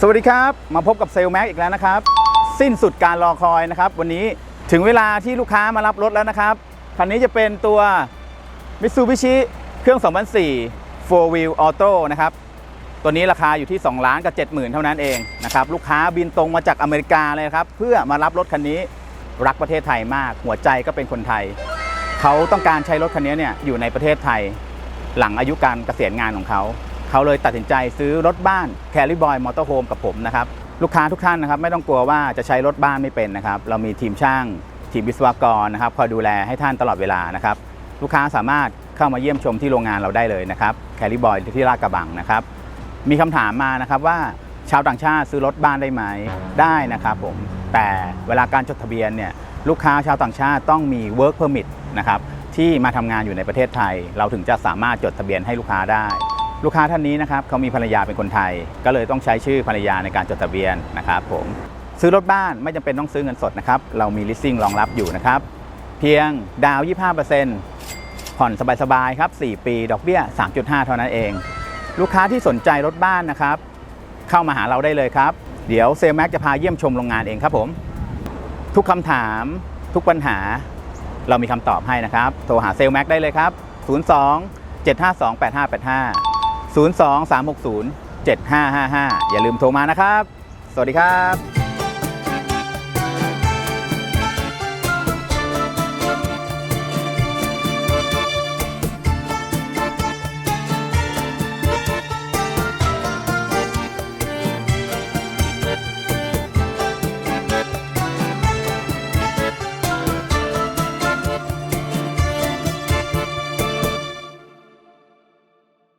สวัสดีครับ มาพบกับเซลแม็กอีกแล้วนะครับ สิ้นสุดการรอคอยนะครับ วันนี้ถึงเวลาที่ลูกค้ามารับรถแล้วนะครับ คันนี้จะเป็นตัว Mitsubishi เครื่อง 2004 4 Wheel Auto นะครับ ตัวนี้ราคาอยู่ที่ 2 ล้านกับ 70,000 เท่านั้นเองนะครับ ลูกค้าบินตรงมาจากอเมริกาเลยครับ เพื่อมารับรถคันนี้รักประเทศไทยมาก หัวใจก็เป็นคนไทย เขาต้องการใช้รถคันนี้เนี่ยอยู่ในประเทศไทย หลังอายุการเกษียณงานของเขา เขาเลยตัดสินใจซื้อรถบ้าน c a r r y Boy Motorhome กับผมนะครับลูกค้าทุกท่านนะครับไม่ต้องกลัวว่าจะใช้รถบ้านไม่เป็นนะครับเรามีทีมช่างทีมวิศวกรนะครับคอยดูแลให้ท่านตลอดเวลานะครับลูกค้าสามารถเข้ามาเยี่ยมชมที่โรงงานเราได้เลยนะครับ c a r r y Boy ที่ลาดกระบังนะครับมีคำถามมานะครับว่าชาวต่างชาติซื้อรถบ้านได้ไหมได้นะครับผมแต่เวลาการจดทะเบียนเนี่ยลูกค้าชาวต่างชาติต้องมี work permit นะครับที่มาทำงานอยู่ในประเทศไทย เราถึงจะสามารถจดทะเบียนให้ลูกค้าได้ ลูกค้าท่านนี้นะครับเขามีภรรยาเป็นคนไทย ก็เลยต้องใช้ชื่อภรรยาในการจดทะเบียนนะครับผมซื้อรถบ้านไม่จำเป็นต้องซื้อเงินสดนะครับเรามี leasing รองรับอยู่นะครับเพียงดาวน์25%ผ่อนสบายๆครับ 4 ปี ดอกเบี้ย 3.5 เท่านั้นเอง ลูกค้าที่สนใจรถบ้านนะครับ เข้ามาหาเราได้เลยครับ เดี๋ยวเซลแม็กจะพาเยี่ยมชมโรงงานเองครับผม ทุกคำถามทุกปัญหาเรามีคำตอบให้นะครับ โทรหาเซลแม็กได้เลยครับ 02 752 8585 02 360 7555 อย่าลืมโทรมานะครับ สวัสดีครับ